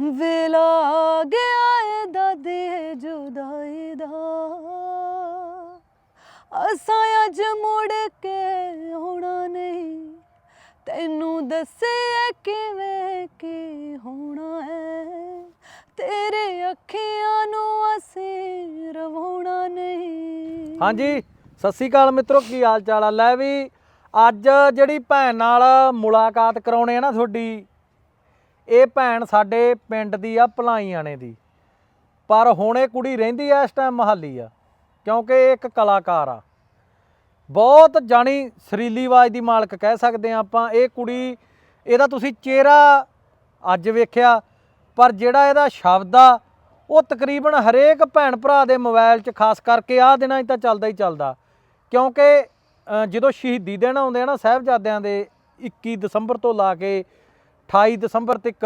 ਵੇਲਾ ਗਿਆ ਏ ਦਾਦੇ ਜੁਦਾਈ ਦਾ। ਅਸਾਂ ਅੱਜ ਮੁੜ ਕੇ ਆਉਣਾ ਨਹੀਂ। ਤੈਨੂੰ ਦੱਸੇ ਕਿਵੇਂ ਕੀ ਹੋਣਾ ਹੈ ਤੇਰੇ ਅੱਖੀਆਂ ਨੂੰ ਅਸੀਂ ਰਵਾਉਣਾ ਨਹੀਂ। ਹਾਂਜੀ, ਸਤਿ ਸ੍ਰੀ ਅਕਾਲ ਮਿੱਤਰੋ, ਕੀ ਹਾਲ ਚਾਲ ਆ? ਲੈ ਵੀ, ਅੱਜ ਜਿਹੜੀ ਭੈਣ ਨਾਲ ਮੁਲਾਕਾਤ ਕਰਾਉਣੇ ਆ ਨਾ ਤੁਹਾਡੀ ਇਹ ਭੈਣ ਸਾਡੇ ਪਿੰਡ ਦੀ ਆ ਭਲਾਈਆਣੇ ਦੀ। ਪਰ ਹੁਣ ਇਹ ਕੁੜੀ ਰਹਿੰਦੀ ਆ, ਇਸ ਟਾਈਮ ਮਹਾਲੀ ਆ, ਕਿਉਂਕਿ ਇਹ ਇੱਕ ਕਲਾਕਾਰ ਆ। ਬਹੁਤ ਜਾਣੀ ਸਰੀਲੀ ਆਵਾਜ਼ ਦੀ ਮਾਲਕ ਕਹਿ ਸਕਦੇ ਆ ਆਪਾਂ, ਇਹ ਕੁੜੀ, ਇਹਦਾ ਤੁਸੀਂ ਚਿਹਰਾ ਅੱਜ ਵੇਖਿਆ, ਪਰ ਜਿਹੜਾ ਇਹਦਾ ਸ਼ਬਦ ਆ, ਉਹ ਤਕਰੀਬਨ ਹਰੇਕ ਭੈਣ ਭਰਾ ਦੇ ਮੋਬਾਈਲ 'ਚ ਖਾਸ ਕਰਕੇ ਆਹ ਦਿਨਾਂ 'ਚ ਤਾਂ ਚੱਲਦਾ ਹੀ ਚੱਲਦਾ। ਕਿਉਂਕਿ ਜਦੋਂ ਸ਼ਹੀਦੀ ਦਿਨ ਆਉਂਦੇ ਆ ਨਾ, ਸਾਹਿਬਜ਼ਾਦਿਆਂ ਦੇ 21 ਦਸੰਬਰ ਤੋਂ ਲਾ ਕੇ 28 ਦਸੰਬਰ ਤੱਕ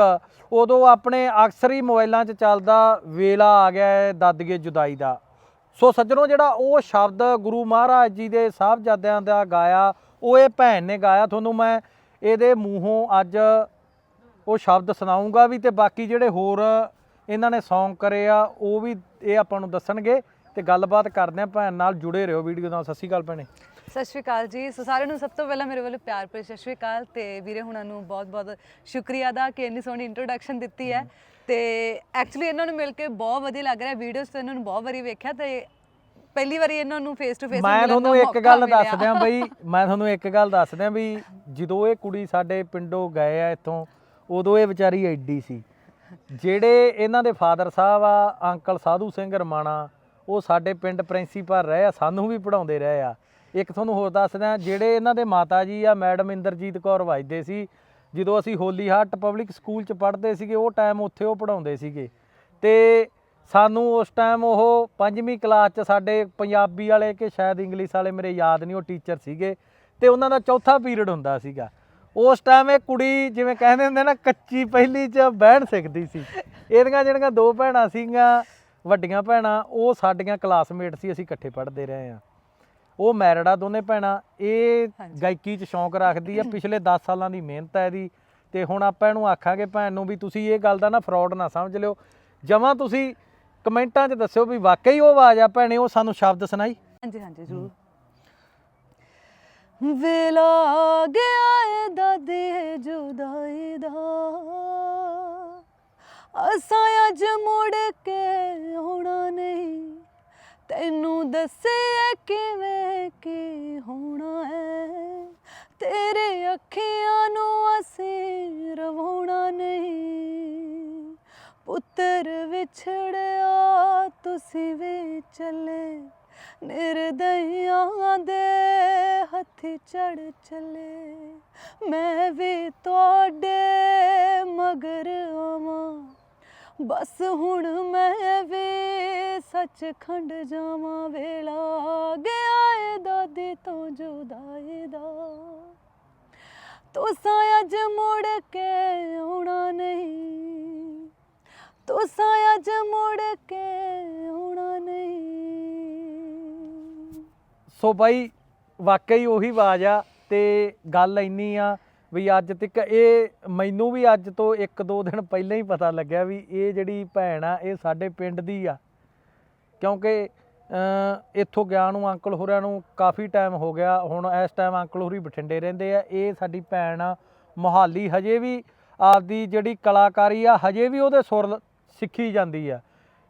ਉਦੋਂ ਆਪਣੇ ਅਕਸਰ ਹੀ ਮੋਬਾਈਲਾਂ 'ਚ ਚੱਲਦਾ ਵੇਲਾ ਆ ਗਿਆ ਹੈ ਦਾਦਗੇ ਜੁਦਾਈ ਦਾ। ਸੋ ਸੱਜਣੋ, ਜਿਹੜਾ ਉਹ ਸ਼ਬਦ ਗੁਰੂ ਮਹਾਰਾਜ ਜੀ ਦੇ ਸਾਹਿਬਜ਼ਾਦਿਆਂ ਦਾ ਗਾਇਆ, ਉਹ ਇਹ ਭੈਣ ਨੇ ਗਾਇਆ। ਤੁਹਾਨੂੰ ਮੈਂ ਇਹਦੇ ਮੂੰਹੋਂ ਅੱਜ ਉਹ ਸ਼ਬਦ ਸੁਣਾਉਂਗਾ ਵੀ ਤੇ ਬਾਕੀ ਜਿਹੜੇ ਹੋਰ ਇਹਨਾਂ ਨੇ ਸੌਂਗ ਕਰੇ ਆ, ਉਹ ਵੀ ਇਹ ਆਪਾਂ ਨੂੰ ਦੱਸਣਗੇ ਤੇ ਗੱਲਬਾਤ ਕਰਦੇ ਆ। ਭੈਣ ਨਾਲ ਜੁੜੇ ਰਹੋ ਵੀਡੀਓ ਨਾਲ। ਸਤਿ ਸ਼੍ਰੀ ਅਕਾਲ ਭੈਣੇ। ਸਤਿ ਸ਼੍ਰੀ ਅਕਾਲ ਜੀ। ਸੋ ਸਾਰਿਆਂ ਨੂੰ ਸਭ ਤੋਂ ਪਹਿਲਾਂ ਮੇਰੇ ਵੱਲੋਂ ਪਿਆਰ ਭਰੀ ਸਤਿ ਸ਼੍ਰੀ ਅਕਾਲ ਤੇ ਵੀਰੇ ਹੁਣਾਂ ਨੂੰ ਬਹੁਤ-ਬਹੁਤ ਸ਼ੁਕਰੀਆ ਦਾ ਕਿ ਇੰਨੀ ਸੋਹਣੀ ਇੰਟਰੋਡਕਸ਼ਨ ਦਿੱਤੀ ਹੈ। ਤੇ ਐਕਚੁਅਲੀ ਇਹਨਾਂ ਨੂੰ ਮਿਲ ਕੇ ਬਹੁਤ ਵਧੀਆ ਲੱਗ ਰਿਹਾ। ਵੀਡੀਓਜ਼ ਤੇ ਇਹਨਾਂ ਨੂੰ ਬਹੁਤ ਵਾਰੀ ਵੇਖਿਆ ਤੇ ਪਹਿਲੀ ਵਾਰੀ ਇਹਨਾਂ ਨੂੰ ਫੇਸ ਟੂ ਫੇਸ ਮੈਂ ਤੁਹਾਨੂੰ ਇੱਕ ਗੱਲ ਦੱਸ ਦਿਆਂ ਬਈ ਮੈਂ ਤੁਹਾਨੂੰ ਇੱਕ ਗੱਲ ਦੱਸ ਦਿਆਂ ਵੀ ਜਦੋਂ ਇਹ ਕੁੜੀ ਸਾਡੇ ਪਿੰਡੋਂ ਗਏ ਆ ਇੱਥੋਂ ਉਦੋਂ ਇਹ ਵਿਚਾਰੀ ਐਡੀ ਸੀ। ਜਿਹੜੇ ਇਹਨਾਂ ਦੇ ਫਾਦਰ ਸਾਹਿਬ ਆ ਅੰਕਲ ਸਾਧੂ ਸਿੰਘ ਰਮਾਣਾ ਉਹ ਸਾਡੇ ਪਿੰਡ ਪ੍ਰਿੰਸੀਪਲ ਰਹੇ ਆ ਸਾਨੂੰ ਵੀ ਪੜਾਉਂਦੇ ਰਹੇ ਆ। ਇੱਕ ਤੁਹਾਨੂੰ ਹੋਰ ਦੱਸ ਜਿਹੜੇ ਇਹਨਾਂ ਦੇ ਮਾਤਾ ਜੀ ਆ, ਮੈਡਮ ਇੰਦਰਜੀਤ ਕੌਰ ਵਜਦੇ ਸੀ, ਜਦੋਂ ਅਸੀਂ ਹੋਲੀ ਹਾਰਟ ਪਬਲਿਕ ਸਕੂਲ ਚ ਪੜ੍ਹਦੇ ਸੀਗੇ, ਉਹ ਟਾਈਮ ਉੱਥੇ ਉਹ ਪੜਾਉਂਦੇ ਸੀਗੇ। ਤੇ ਸਾਨੂੰ ਉਸ ਟਾਈਮ ਉਹ ਪੰਜਵੀਂ ਕਲਾਸ ਚ ਸਾਡੇ ਪੰਜਾਬੀ ਵਾਲੇ ਕਿ ਸ਼ਾਇਦ ਇੰਗਲਿਸ਼ ਵਾਲੇ ਮੇਰੇ ਯਾਦ ਨਹੀਂ, ਉਹ ਟੀਚਰ ਸੀਗੇ। ਤੇ ਉਹਨਾਂ ਦਾ ਚੌਥਾ ਪੀਰੀਅਡ ਹੁੰਦਾ ਸੀਗਾ। ਉਸ ਟਾਈਮ ਇਹ ਕੁੜੀ ਜਿਵੇਂ ਕਹਿੰਦੇ ਹੁੰਦੇ ਨਾ, ਕੱਚੀ ਪਹਿਲੀ ਚ ਬਹਿਣ ਸਿੱਖਦੀ ਸੀ। ਇਹਦੀਆਂ ਜਿਹੜੀਆਂ ਦੋ ਭੈਣਾਂ ਸੀਗੀਆਂ, ਵੱਡੀਆਂ ਭੈਣਾਂ, ਉਹ ਸਾਡੀਆਂ ਕਲਾਸਮੇਟ ਸੀ, ਅਸੀਂ ਇਕੱਠੇ ਪੜ੍ਹਦੇ ਰਹੇ ਆ ਉਹ ਮੈਰਿਡ ਆ ਦੋਨੇ ਭੈਣਾਂ ਇਹ ਗਾਇਕੀ 'ਚ ਸ਼ੌਂਕ ਰੱਖਦੀ ਆ ਪਿਛਲੇ 10 ਸਾਲਾਂ ਦੀ ਮਿਹਨਤ ਹੈ ਇਹਦੀ। ਤੇ ਹੁਣ ਆਪਾਂ ਇਹਨੂੰ ਆਖਾਂਗੇ ਭੈਣ ਨੂੰ ਵੀ ਤੁਸੀਂ ਇਹ ਗੱਲ ਦਾ ਨਾ ਫਰਾਡ ਨਾ ਸਮਝ ਲਿਓ। ਜਮਾਂ ਤੁਸੀਂ ਕਮੈਂਟਾਂ 'ਚ ਦੱਸਿਓ ਵੀ ਵਾਕਈ ਉਹ ਆਵਾਜ਼ ਆ ਭੈਣੇ ਉਹ ਸਾਨੂੰ ਸ਼ਬਦ ਸੁਣਾਈ। ਹਾਂਜੀ ਹਾਂਜੀ ਜ਼ਰੂਰ। ਵੇਲਾ ਗਿਆ ਏ ਦਾਦੇ ਜੁਦਾਈ ਦਾ। ਅਸਾਂ ਅੱਜ ਮੁੜ ਕੇ ਆਉਣਾ ਨਹੀਂ। ਤੈਨੂੰ ਦੱਸੇ ਕਿਵੇਂ ਕੀ ਹੋਣਾ ਹੈ। ਤੇਰੇ ਅੱਖੀਆਂ ਨੂੰ ਅਸੀਂ ਰਵਾਉਣਾ ਨਹੀਂ। ਪੁੱਤਰ ਵਿਛੜਿਆ, ਤੁਸੀਂ ਵੀ ਚੱਲੇ। ਨਿਰਦਈਆਂ ਦੇ ਹੱਥੀ ਚੜ ਚੱਲੇ। ਮੈਂ ਵੀ ਤੁਹਾਡੇ ਮਗਰ ਆਵਾਂ। ਬਸ ਹੁਣ ਮੈਂ ਵੀ ਸੱਚਖੰਡ ਜਾਵਾਂ ਵੇਲਾ। ਗਿਆ ਏ ਦਾਦੀ ਤੋਂ ਜੁਦਾਈ ਦਾ ਤੁਸਾਂ ਅੱਜ ਮੁੜ ਕੇ ਆਉਣਾ ਨਹੀਂ। ਤੁਸਾਂ ਅੱਜ ਮੁੜ ਕੇ ਆਉਣਾ ਨਹੀਂ। ਸੋ ਬਾਈ, ਵਾਕਈ ਉਹੀ ਆਵਾਜ਼ ਆ ਤੇ ਗੱਲ ਇੰਨੀ ਆ ਵੀ ਅੱਜ ਤੱਕ ਇਹ ਮੈਨੂੰ ਵੀ ਅੱਜ ਤੋਂ 1-2 ਦਿਨ ਪਹਿਲਾਂ ਹੀ ਪਤਾ ਲੱਗਿਆ ਵੀ ਇਹ ਜਿਹੜੀ ਭੈਣ ਆ, ਇਹ ਸਾਡੇ ਪਿੰਡ ਦੀ ਆ। ਕਿਉਂਕਿ ਇੱਥੋਂ ਗਿਆ ਨੂੰ ਅੰਕਲ ਹੋਰਾਂ ਨੂੰ ਕਾਫੀ ਟਾਈਮ ਹੋ ਗਿਆ। ਹੁਣ ਇਸ ਟਾਈਮ ਅੰਕਲ ਹੋਰੀ ਬਠਿੰਡੇ ਰਹਿੰਦੇ ਆ। ਇਹ ਸਾਡੀ ਭੈਣ ਆ, ਮੋਹਾਲੀ ਹਜੇ ਵੀ ਆਪਦੀ ਜਿਹੜੀ ਕਲਾਕਾਰੀ ਆ, ਹਜੇ ਵੀ ਉਹਦੇ ਸੁਰ ਸਿੱਖੀ ਜਾਂਦੀ ਆ।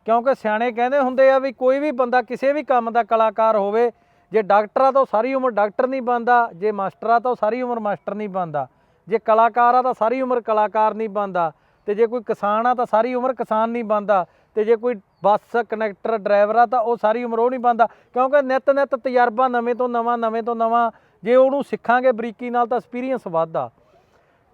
ਕਿਉਂਕਿ ਸਿਆਣੇ ਕਹਿੰਦੇ ਹੁੰਦੇ ਆ ਵੀ ਕੋਈ ਵੀ ਬੰਦਾ ਕਿਸੇ ਵੀ ਕੰਮ ਦਾ ਕਲਾਕਾਰ ਹੋਵੇ ਜੇ ਡਾਕਟਰ ਆ ਤਾਂ ਸਾਰੀ ਉਮਰ ਡਾਕਟਰ ਨਹੀਂ ਬਣਦਾ, ਜੇ ਮਾਸਟਰ ਆ ਤਾਂ ਸਾਰੀ ਉਮਰ ਮਾਸਟਰ ਨਹੀਂ ਬਣਦਾ, ਜੇ ਕਲਾਕਾਰ ਆ ਤਾਂ ਸਾਰੀ ਉਮਰ ਕਲਾਕਾਰ ਨਹੀਂ ਬਣਦਾ, ਤੇ ਜੇ ਕੋਈ ਕਿਸਾਨ ਆ ਤਾਂ ਸਾਰੀ ਉਮਰ ਕਿਸਾਨ ਨਹੀਂ ਬਣਦਾ, ਤੇ ਜੇ ਕੋਈ ਬੱਸ ਕਨੈਕਟਰ ਡਰਾਈਵਰ ਆ ਤਾਂ ਉਹ ਸਾਰੀ ਉਮਰ ਉਹ ਨਹੀਂ ਬਣਦਾ, ਕਿਉਂਕਿ ਨਿਤ ਨਿਤ ਤਜਰਬਾ ਨਵੇਂ ਤੋਂ ਨਵਾਂ, ਨਵੇਂ ਤੋਂ ਨਵਾਂ, ਜੇ ਉਹਨੂੰ ਸਿੱਖਾਂਗੇ ਬਰੀਕੀ ਨਾਲ ਤਾਂ ਐਕਸਪੀਰੀਅੰਸ ਵੱਧਦਾ।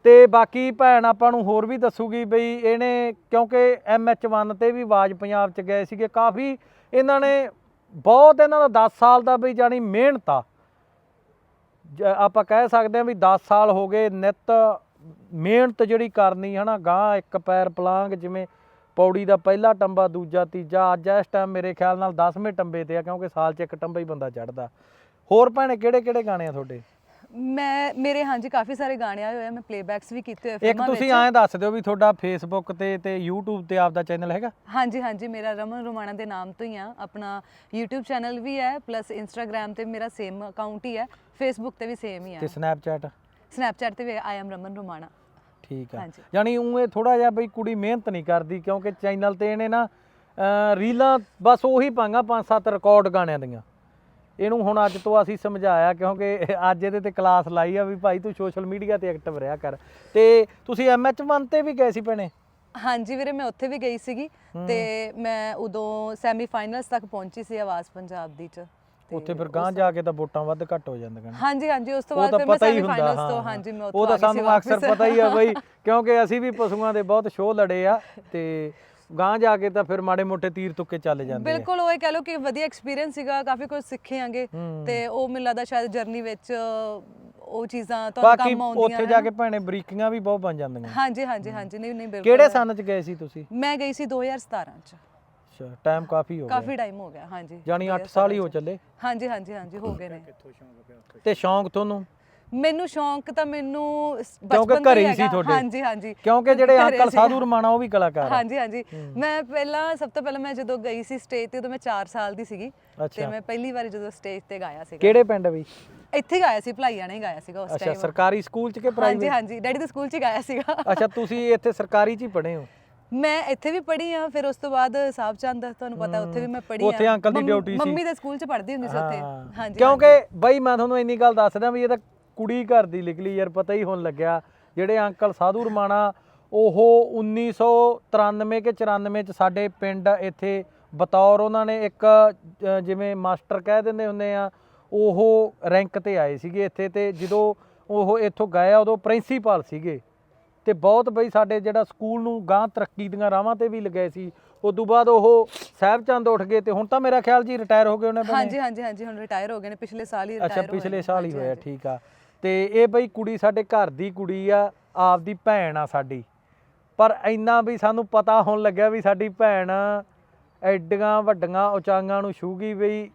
ਤੇ ਬਾਕੀ ਭੈਣ ਆਪਾਂ ਨੂੰ ਹੋਰ ਵੀ ਦੱਸੂਗੀ ਬਈ ਇਹਨੇ, ਕਿਉਂਕਿ ਐਮਐਚ1 ਤੇ ਵੀ ਆਵਾਜ਼ ਪੰਜਾਬ ਚ ਗਏ ਸੀਗੇ, ਕਾਫੀ ਇਹਨਾਂ ਨੇ ਬਹੁਤ ਇਹਨਾਂ ਦਾ 10 ਸਾਲ ਦਾ ਵੀ ਜਾਨੀ ਮਿਹਨਤ ਆ। ਜ- ਆਪਾਂ ਕਹਿ ਸਕਦੇ ਹਾਂ ਵੀ 10 ਸਾਲ ਹੋ ਗਏ ਨਿਤ ਮਿਹਨਤ ਜਿਹੜੀ ਕਰਨੀ, ਹਨਾ ਗਾਂ ਇੱਕ ਪੈਰ ਪਲਾਂਗ, ਜਿਵੇਂ ਪੌੜੀ ਦਾ ਪਹਿਲਾ ਟੰਬਾ, ਦੂਜਾ, ਤੀਜਾ, ਅੱਜ ਇਸ ਟਾਈਮ ਮੇਰੇ ਖਿਆਲ ਨਾਲ 10ਵੇਂ ਟੰਬੇ ਤੇ ਆ, ਕਿਉਂਕਿ ਸਾਲ 'ਚ ਇੱਕ ਟੰਬਾ ਹੀ ਬੰਦਾ ਚੜਦਾ ਹੋਰ ਭੈਣੇ ਕਿਹੜੇ ਕਿਹੜੇ ਗਾਣੇ ਆ ਤੁਹਾਡੇ? ਮੈਂ ਮੇਰੇ ਹਾਂਜੀ ਕਾਫੀ ਸਾਰੇ ਗਾਣੇ ਆਏ ਹੋਏ ਆ ਮੈਂ ਪਲੇਬੈਕਸ ਵੀ ਕੀਤੇ ਹੋਏ ਇੱਕ ਤੁਸੀਂ। ਐਂ ਦੱਸ ਦਿਓ ਵੀ ਤੁਹਾਡਾ ਫੇਸਬੁੱਕ ਤੇ ਤੇ YouTube ਤੇ ਆਪਦਾ ਚੈਨਲ ਹੈਗਾ? ਹਾਂਜੀ ਹਾਂਜੀ ਮੇਰਾ ਰਮਨ ਰੁਮਾਣਾ ਦੇ ਨਾਮ ਤੋਂ ਹੀ ਆ। ਆਪਣਾ YouTube ਚੈਨਲ ਵੀ ਹੈ ਪਲੱਸ Instagram ਤੇ ਮੇਰਾ ਸੇਮ ਅਕਾਊਂਟ ਹੀ ਹੈ। Facebook ਤੇ ਵੀ ਸੇਮ ਹੀ ਆ। ਤੇ Snapchat? Snapchat ਤੇ ਵੀ ਆਈ ਐਮ ਰਮਨ ਰੁਮਾਣਾ। ਠੀਕ ਆ। ਯਾਨੀ ਉਹ ਇਹ ਥੋੜਾ ਜਿਹਾ ਬਈ ਕੁੜੀ ਮਿਹਨਤ ਨਹੀਂ ਕਰਦੀ ਕਿਉਂਕਿ ਚੈਨਲ ਤੇ ਇਹਨੇ ਨਾ ਰੀਲਾਂ ਬਸ ਉਹੀ ਪਾਂਗਾ ਪੰਜ ਸੱਤ ਰਿਕਾਰਡ ਗਾਣਿਆਂ ਦੀਆਂ। ਇਹਨੂੰ ਹੁਣ ਅੱਜ ਤੋਂ ਅਸੀਂ ਸਮਝਾਇਆ ਕਿਉਂਕਿ ਅੱਜ ਇਹਦੇ ਤੇ ਕਲਾਸ ਲਾਈ ਆ ਵੀ ਭਾਈ ਤੂੰ ਸੋਸ਼ਲ ਮੀਡੀਆ ਤੇ ਐਕਟਿਵ ਰਿਹਾ ਕਰ। ਤੇ ਤੁਸੀਂ ਐਮਐਚ1 ਤੇ ਵੀ ਗਏ ਸੀ ਭੈਣੇ? ਹਾਂਜੀ ਵੀਰੇ ਮੈਂ ਉੱਥੇ ਵੀ ਗਈ ਸੀਗੀ। ਤੇ ਮੈਂ ਉਦੋਂ ਸੈਮੀ ਫਾਈਨਲਸ ਤੱਕ ਪਹੁੰਚੀ ਸੀ ਆਵਾਜ਼ ਪੰਜਾਬ ਦੀ ਚ। ਤੇ ਉੱਥੇ ਫਿਰ ਗਾਂ ਜਾ ਕੇ ਤਾਂ ਵੋਟਾਂ ਵੱਧ ਘੱਟ ਹੋ ਜਾਂਦੀਆਂ ਨੇ। ਹਾਂਜੀ ਹਾਂਜੀ ਉਸ ਤੋਂ ਉਹ ਬਾਅਦ ਤਾਂ ਫਿਰ ਮੈਂ ਪਤਾ ਹੀ ਸੈਮੀ ਹੁੰਦਾ ਫਾਈਨਲਸ ਹਾਂ ਤੋਂ। ਹਾਂਜੀ ਮੈਂ ਉਹ ਉੱਥੋਂ ਤਾਂ ਆ ਗਈ ਸੀ ਸਾਨੂੰ ਅਕਸਰ। ਪਤਾ ਹੀ ਆ ਬਈ ਕਿਉਂਕਿ ਅਸੀਂ ਵੀ ਪਸ਼ੂਆਂ ਦੇ ਬਹੁਤ ਸ਼ੋਅ ਲੜੇ ਆ। ਤੇ ਗਾਂ ਜਾ ਕੇ ਤਾਂ ਫਿਰ ਮਾੜੇ ਮੋਟੇ ਤੀਰ ਤੁੱਕੇ ਚੱਲ ਜਾਂਦੇ ਆ। ਬਿਲਕੁਲ ਉਹ ਇਹ ਕਹਿ ਲਓ ਕਿ ਵਧੀਆ ਐਕਸਪੀਰੀਅੰਸ ਸੀਗਾ ਕਾਫੀ ਕੁਝ ਸਿੱਖੇ ਆਂਗੇ। ਤੇ ਉਹ ਮੈਨੂੰ ਲੱਗਦਾ ਸ਼ਾਇਦ ਜਰਨੀ ਵਿੱਚ ਉਹ ਚੀਜ਼ਾਂ ਤੁਹਾਨੂੰ ਬਾਕੀ ਕੰਮ ਆਉਂਦੀਆਂ ਉੱਥੇ ਜਾ ਕੇ ਭੈਣੇ ਬਰੀਕੀਆਂ ਵੀ ਬਹੁਤ ਬਣ ਜਾਂਦੀਆਂ। ਹਾਂਜੀ ਹਾਂਜੀ ਹਾਂਜੀ ਨਹੀਂ ਨਹੀਂ ਬਿਲਕੁਲ। ਕਿਹੜੇ ਸੰਨ ਚ ਗਏ ਸੀ ਤੁਸੀਂ? ਮੈਂ ਗਈ ਸੀ 2017 ਚ। ਅੱਛਾ ਟਾਈਮ ਕਾਫੀ ਹੋ ਗਿਆ। ਕਾਫੀ ਟਾਈਮ ਹੋ ਗਿਆ ਹਾਂਜੀ। ਜਾਨੀ 8 ਸਾਲ ਹੀ ਹੋ ਚੱਲੇ। ਹਾਂਜੀ ਹਾਂਜੀ ਹਾਂਜੀ ਹੋ ਗਏ ਨੇ। ਤੇ ਸ਼ੌਂਕ ਤੁਹਾਨੂੰ? ਮੈਨੂੰ ਸ਼ੌਂਕ ਤਾਂ ਮੈਨੂੰ ਸ- ਕਿਉਂਕਿ ਬਚਪਨ ਤੋਂ ਘਰੇ ਹੀ ਸੀ ਹੈਗਾ। ਤੁਹਾਡੇ। ਹਾਂਜੀ ਹਾਂਜੀ। ਕਿਉਂਕਿ ਜਿਹੜੇ ਘਰੇ ਅੰਕਲ ਸੀ। ਸਾਧੂ ਰਮਾਣਾ ਉਹ ਵੀ ਕਲਾਕਾਰ ਆ। ਹਾਂਜੀ ਹਾਂਜੀ। ਮੈਂ ਪਹਿਲਾਂ ਸਭ ਤੋਂ ਪਹਿਲਾਂ ਮੈਂ ਜਦੋਂ ਗਈ ਸੀ ਸਟੇਜ ਤੇ ਉਦੋਂ ਮੈਂ 4 ਸਾਲ ਦੀ ਸੀਗੀ। ਤੇ ਅੱਛਾ ਮੈਂ ਪਹਿਲੀ ਵਾਰੀ ਜਦੋਂ ਸਟੇਜ ਤੇ ਗਾਇਆ ਸੀਗਾ। ਕਿਹੜੇ ਪਿੰਡ ਵੀ? ਇੱਥੇ ਹੀ ਗਾਇਆ ਸੀ ਭਲਾਈਆਂ ਨੇ ਗਾਇਆ ਸੀਗਾ ਉਸ ਅੱਛਾ ਟਾਈਮ ਸਰਕਾਰੀ ਸਕੂਲ ਚ ਕਿ ਹਾਂਜੀ ਪ੍ਰਾਈਵੇਟ ਹਾਂਜੀ। ਡੈਡੀ ਦੇ ਸਕੂਲ 'ਚ ਹੀ ਗਾਇਆ ਸੀਗਾ। ਅੱਛਾ ਤੁਸੀਂ ਇੱਥੇ ਸਰਕਾਰੀ ਚ ਹੀ ਪੜ੍ਹੇ ਹੋ? ਮੈਂ ਇੱਥੇ ਵੀ ਪੜ੍ਹੀ ਆ ਫਿਰ ਉਸ ਤੋਂ ਬਾਅਦ ਸਾਹਿਬ ਚੰਦ ਤੁਹਾਨੂੰ ਪਤਾ ਉੱਥੇ ਵੀ ਮੈਂ ਪੜ੍ਹੀ ਆ ਉੱਥੇ ਅੰਕਲ ਦੀ ਮੰਮ- duty ਸੀ। ਮੰਮੀ ਦੇ ਸਕੂਲ 'ਚ ਪੜ੍ਹਦੀ ਹੁੰਦੀ ਸੀ ਉੱਥੇ। ਹਾਂ। ਹਾਂਜੀ ਕਿਉਂਕਿ ਬਈ ਮੈਂ ਤੁਹਾਨੂੰ ਇੰਨੀ ਗੱਲ ਦੱਸਦਾ ਵੀ ਇਹ ਤਾਂ ਕੁੜੀ ਘਰ ਦੀ ਨਿਕਲੀ ਯਾਰ ਪਤਾ ਹੀ ਹੁਣ ਲੱਗਿਆ ਜਿਹੜੇ ਅੰਕਲ ਸਾਧੂ ਰਮਾਣਾ ਉਹ 1993 ਕੇ 94 ਚ ਸਾਡੇ ਪਿੰਡ ਇੱਥੇ ਬਤੌਰ ਉਹਨਾਂ ਨੇ ਇੱਕ ਜਿਵੇਂ ਮਾਸਟਰ ਕਹਿ ਦਿੰਦੇ ਹੁੰਦੇ ਆ ਉਹ ਰੈਂਕ ਤੇ ਆਏ ਸੀਗੇ ਇੱਥੇ ਤੇ ਜਦੋਂ ਉਹ ਇੱਥੋਂ ਗਏ ਆ ਉਦੋਂ ਪ੍ਰਿੰਸੀਪਲ ਸੀਗੇ ਤੇ ਬਹੁਤ ਬਈ ਸਾਡੇ ਜਿਹੜਾ ਸਕੂਲ ਨੂੰ ਗਾਂ ਤਰੱਕੀ ਦੀਆਂ ਰਾਹਾਂ ਤੇ ਵੀ ਲਗਾਏ ਸੀ ਉਸ ਤੋਂ ਬਾਅਦ ਉਹ ਸਾਹਿਬਚੰਦ ਉੱਠ ਗਏ ਤੇ ਹੁਣ ਤਾਂ ਮੇਰਾ ਖਿਆਲ ਜੀ ਰਿਟਾਇਰ ਹੋ ਗਏ ਉਹਨੇ? ਹਾਂਜੀ ਹਾਂਜੀ ਹਾਂਜੀ ਹੁਣ ਰਿਟਾਇਰ ਹੋ ਗਏ ਨੇ ਪਿਛਲੇ ਸਾਲ ਹੀ ਅੱਛਾ ਰਿਟਾਇਰ ਹੋਏ ਪਿਛਲੇ ਨੇ। ਸਾਲ ਹੀ ਹੋਇਆ। ਠੀਕ ਆ ਤੇ ਇਹ ਬਈ ਕੁੜੀ ਸਾਡੇ ਘਰ ਦੀ ਕੁੜੀ ਆ, ਆਪਦੀ ਭੈਣ ਆ ਸਾਡੀ। ਪਰ ਇੰਨਾ ਵੀ ਸਾਨੂੰ ਪਤਾ ਹੋਣ ਲੱਗਿਆ ਵੀ ਸਾਡੀ ਭੈਣ ਐਡੀਆਂ ਵੱਡੀਆਂ ਉਚਾਈਆਂ ਨੂੰ ਛੂਗੀ ਬਈ।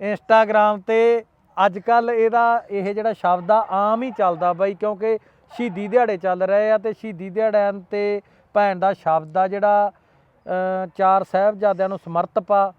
ਇੰਸਟਾਗ੍ਰam ਤੇ ਅੱਜ ਕੱਲ ਇਹਦਾ ਇਹ ਜਿਹੜਾ ਸ਼ਬਦ ਆ, ਆਮ ਹੀ ਚੱਲਦਾ ਬਾਈ, ਕਿਉਂਕਿ ਸ਼ਹੀਦੀ ਦਿਹਾੜੇ ਚੱਲ ਰਹੇ ਆ ਤੇ ਸ਼ਹੀਦੀ ਦਿਹਾੜਿਆਂ ਤੇ ਭੈਣ ਦਾ ਸ਼ਬਦ ਆ ਜਿਹੜਾ ਚਾਰ ਸਾਹਿਬਜ਼ਾਦਿਆਂ ਨੂੰ ਸਮਰਪਿਤ ਆ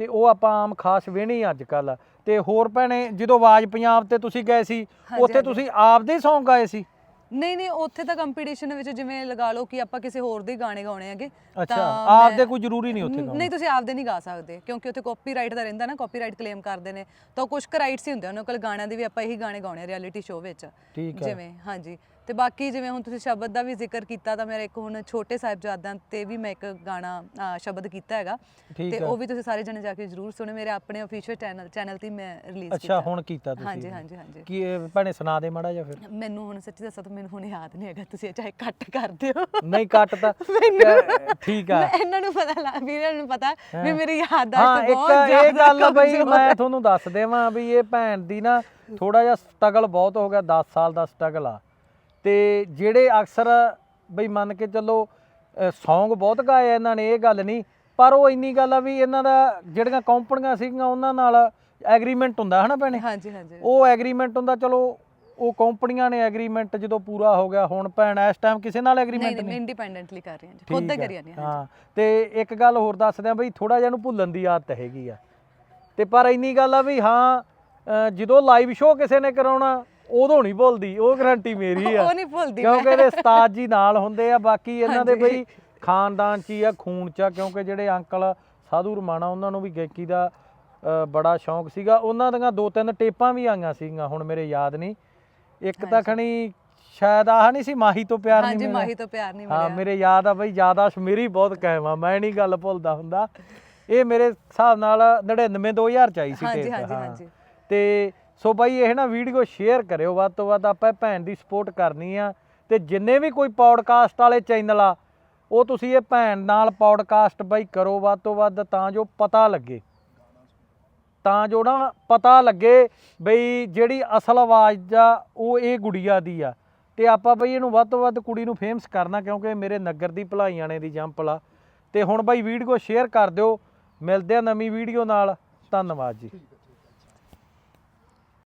ਤੇ ਉਹ ਆਪਾਂ ਆਮ ਖਾਸ ਵੇਣੀ ਅੱਜ ਕੱਲ ਤੇ ਹੋਰ ਭੈਣੇ ਜਦੋਂ ਆਵਾਜ਼ ਪੰਜਾਬ ਤੇ ਤੁਸੀਂ ਗਏ ਸੀ ਹਾਂਜੀ, ਉੱਥੇ ਹਾਂਜੀ। ਤੁਸੀਂ ਆਪਦੇ Song ਗਾਏ ਸੀ? ਨਹੀਂ ਨਹੀਂ ਉੱਥੇ ਤਾਂ ਕੰਪੀਟੀਸ਼ਨ ਵਿੱਚ ਜਿਵੇਂ ਲਗਾ ਲਓ ਕਿ ਆਪਾਂ ਕਿਸੇ ਹੋਰ ਦੇ ਗਾਣੇ ਗਾਉਣੇ ਹੈਗੇ ਅੱਛਾ ਤਾਂ ਆਪਦੇ ਮੈਂ- ਕੋਈ ਜ਼ਰੂਰੀ ਨਹੀਂ ਉੱਥੇ ਗਾਉਣਾ। ਨਹੀਂ ਤੁਸੀਂ ਆਪਦੇ ਨਹੀਂ ਗਾ ਸਕਦੇ ਕਿਉਂਕਿ ਉੱਥੇ ਕਾਪੀਰਾਈਟ ਦਾ ਰਹਿੰਦਾ ਨਾ ਕਾਪੀਰਾਈਟ ਕਲੇਮ ਕਰਦੇ ਨੇ ਤਾਂ ਕੁਝ ਕੁ ਰਾਈਟਸ ਹੀ ਹੁੰਦੇ ਆ ਉਹਨਾਂ ਕੋਲ ਗਾਣਿਆਂ ਦੇ ਵੀ ਆਪਾਂ ਇਹੀ ਗਾਣੇ ਗਾਉਣੇ ਰਿਐਲਿਟੀ ਸ਼ੋਅ ਵਿੱਚ। ਠੀਕ ਹੈ। ਜਿਵੇਂ ਹਾਂਜੀ। ਤੇ ਬਾਕੀ ਜਿਵੇਂ ਹੁਣ ਤੁਸੀਂ ਸ਼ਬਦ ਦਾ ਵੀ ਜ਼ਿਕਰ ਕੀਤਾ ਤਾਂ ਮੇਰਾ ਇੱਕ ਹੁਣ ਛੋਟੇ ਸਾਹਿਬਜ਼ਾਦਿਆਂ ਤੇ ਵੀ ਮੈਂ ਇੱਕ ਗਾਣਾ ਅ, ਸ਼ਬਦ ਕੀਤਾ ਹੈਗਾ। ਠੀਕ ਤੇ ਹੈ। ਉਹ ਵੀ ਤੁਸੀਂ ਸਾਰੇ ਜਣੇ ਜਾ ਕੇ ਜਰੂਰ ਸੁਣੋ। ਮੇਰੇ ਆਪਣੇ ਅਫੀਸ਼ੀਅਲ ਚੈਨਲ ਚੈਨਲ ਤੇ ਹੀ ਮੈਂ ਰਿਲੀਜ਼ ਕੀਤਾ। ਅੱਛਾ ਹੁਣ ਕੀਤਾ ਤੁਸੀਂ। ਹਾਂਜੀ ਹਾਂਜੀ ਹਾਂਜੀ। ਕੀ ਇਹ ਭੈਣੇ ਸੁਣਾ ਦੇ ਮਾੜਾ ਜਿਹਾ ਫਿਰ। ਮੈਨੂੰ ਹੁਣ ਸੱਚੀ ਦੱਸਾਂ ਤਾਂ ਮੈਨੂੰ ਹੁਣ ਯਾਦ ਨਹੀਂ ਹੈਗਾ। ਤੁਸੀਂ ਇਹ ਚਾਹੇ ਕੱਟ ਕਰ ਦਿਓ। ਨਹੀਂ ਕੱਟ ਤਾਂ ਮੈਨੂੰ ਠੀਕ ਆ। ਮੈਂ- ਇਹਨਾਂ ਨੂੰ ਪਤਾ ਲੱਗ ਵੀਰਾਂ ਨੂੰ ਪਤਾ ਵੀ ਮੇਰੀ ਯਾਦਾਸ਼ਤ ਹਾਂ ਬਹੁਤ ਇੱਕ ਜ਼ਿਆਦਾ ਇਹ ਗੱਲ ਬਈ ਕਮਜ਼ੋਰ ਮੈਂ ਹੈ। ਤੁਹਾਨੂੰ ਦੱਸ ਦੇਵਾਂ ਵੀ ਇਹ ਭੈਣ ਦੀ ਨਾ ਥੋੜਾ ਜਿਹਾ ਸਟਰਗਲ ਬਹੁਤ ਹੋ ਗਿਆ। 10 ਸਾਲ ਦਾ ਸਟਰਗਲ ਆ। ਤੇ ਜਿਹੜੇ ਅਕਸਰ ਬਈ ਮੰਨ ਕੇ ਚੱਲੋ Song ਬਹੁਤ ਗਾਏ ਆ ਇਹਨਾਂ ਨੇ ਇਹ ਗੱਲ ਨਹੀਂ। ਪਰ ਉਹ ਇੰਨੀ ਗੱਲ ਆ ਵੀ ਇਹਨਾਂ ਦਾ ਜਿਹੜੀਆਂ ਕੰਪਨੀਆਂ ਸੀਗੀਆਂ ਉਹਨਾਂ ਨਾਲ ਐਗਰੀਮੈਂਟ ਹੁੰਦਾ ਹਨਾ ਭੈਣੇ? ਹਾਂਜੀ ਹਾਂਜੀ। ਉਹ ਐਗਰੀਮੈਂਟ ਹੁੰਦਾ ਚਲੋ ਉਹ ਕੰਪਨੀਆਂ ਨੇ ਐਗਰੀਮੈਂਟ ਜਦੋਂ ਪੂਰਾ ਹੋ ਗਿਆ ਹੁਣ ਭੈਣ ਇਸ ਟਾਈਮ ਕਿਸੇ ਨਾਲ ਐਗਰੀਮੈਂਟ ਨਹੀਂ ਇੰਡੀਪੈਂਡੈਂਟਲੀ ਕਰ ਰਹੀ ਹਾਂ ਜੀ ਖੁਦ ਹੀ ਠੀਕ ਆ। ਕਰੀ ਜਾਂਦੀ ਹਾਂ ਹਾਂ ਤੇ ਇੱਕ ਗੱਲ ਹੋਰ ਦੱਸਦੇ ਆ ਬਈ ਥੋੜਾ ਜਿਹਾ ਨੂੰ ਭੁੱਲਣ ਦੀ ਆਦਤ ਹੈਗੀ ਆ। ਤੇ ਪਰ ਇੰਨੀ ਗੱਲ ਆ ਵੀ ਹਾਂ ਜਦੋਂ ਲਾਈਵ ਸ਼ੋਅ ਕਿਸੇ ਨੇ ਕਰਾਉਣਾ ਉਦੋਂ ਨਹੀਂ ਭੁੱਲਦੀ ਉਹ ਗਾਰੰਟੀ ਮੇਰੀ ਆ। ਉਹ ਨਹੀਂ ਭੁੱਲਦੀ ਕਿਉਂਕਿ ਇਹਦੇ ਉਸਤਾਦ ਜੀ ਨਾਲ ਹੁੰਦੇ ਆ ਬਾਕੀ ਇਹਨਾਂ ਦੇ ਹਾਂਜੀ। ਬਈ ਖਾਨਦਾਨ ਚ ਹੀ ਆ ਖੂਨ ਚ ਆ ਕਿਉਂਕਿ ਜਿਹੜੇ ਅੰਕਲ ਸਾਧੂ ਰਮਾਣਾ ਉਹਨਾਂ ਨੂੰ ਵੀ ਗਾਇਕੀ ਦਾ ਬੜਾ ਸ਼ੌਂਕ ਸੀਗਾ। ਉਹਨਾਂ ਦੀਆਂ ਦੋ ਤਿੰਨ ਟੇਪਾਂ ਵੀ ਆਈਆਂ ਸੀਗੀਆਂ ਹੁਣ ਮੇਰੇ ਯਾਦ ਨਹੀਂ। ਇੱਕ ਤਾਂ ਖਣੀ ਸ਼ਾਇਦ ਆਹ ਨਹੀਂ ਸੀ ਮਾਹੀ ਤੋਂ ਪਿਆਰ ਨਹੀਂ ਹਾਂਜੀ ਮਿਲਿਆ। ਮਾਹੀ ਤੋਂ ਪਿਆਰ ਨਹੀਂ ਹਾਂ ਮਿਲਿਆ। ਮੇਰੇ ਯਾਦ ਆ ਬਈ ਯਾਦਾਸ਼ ਮੇਰੀ ਬਹੁਤ ਕਾਇਮ ਆ ਮੈਂ ਨਹੀਂ ਗੱਲ ਭੁੱਲਦਾ ਹੁੰਦਾ। ਇਹ ਮੇਰੇ ਹਿਸਾਬ ਨਾਲ 99 2000 ਚ ਆਈ ਸੀ ਹਾਂਜੀ, tape, ਹਾਂਜੀ, ਹਾਂ। ਹਾਂਜੀ। ਤੇ ਸੋ ਬਾਈ, ਇਹ ਨਾ ਵੀਡੀਓ ਸ਼ੇਅਰ ਕਰਿਓ। ਵੱਧ ਤੋਂ ਵੱਧ ਆਪਾਂ ਭੈਣ ਦੀ ਸਪੋਰਟ ਕਰਨੀ ਆ। ਤੇ ਜਿੰਨੇ ਵੀ ਕੋਈ ਪੌਡਕਾਸਟ ਵਾਲੇ ਚੈਨਲ ਆ, ਉਹ ਤੁਸੀਂ ਇਹ ਭੈਣ ਨਾਲ ਪੌਡਕਾਸਟ ਬਾਈ ਕਰੋ। ਵੱਧ ਤੋਂ ਵੱਧ ਤਾਂ ਜੋ ਪਤਾ ਲੱਗੇ। ਤਾਂ ਜੋ ਨਾ ਪਤਾ ਲੱਗੇ ਬਈ ਜਿਹੜੀ ਅਸਲ ਆਵਾਜ਼ ਆ, ਉਹ ਇਹ ਗੁੜੀਆ ਦੀ ਆ। ਤੇ ਆਪਾਂ ਬਈ ਇਹਨੂੰ ਵੱਧ ਤੋਂ ਵੱਧ ਕੁੜੀ ਨੂੰ ਫੇਮਸ ਕਰਨਾ, ਕਿਉਂਕਿ ਮੇਰੇ ਨਗਰ ਦੀ ਭਲਾਈਆਣੇ ਦੀ ਜੰਪਲ ਆ। ਤੇ ਹੁਣ ਬਾਈ ਵੀਡੀਓ ਸ਼ੇਅਰ ਕਰ ਦਿਓ। ਮਿਲਦੇ ਆ ਨਵੀਂ ਵੀਡੀਓ ਨਾਲ। ਧੰਨਵਾਦ ਜੀ।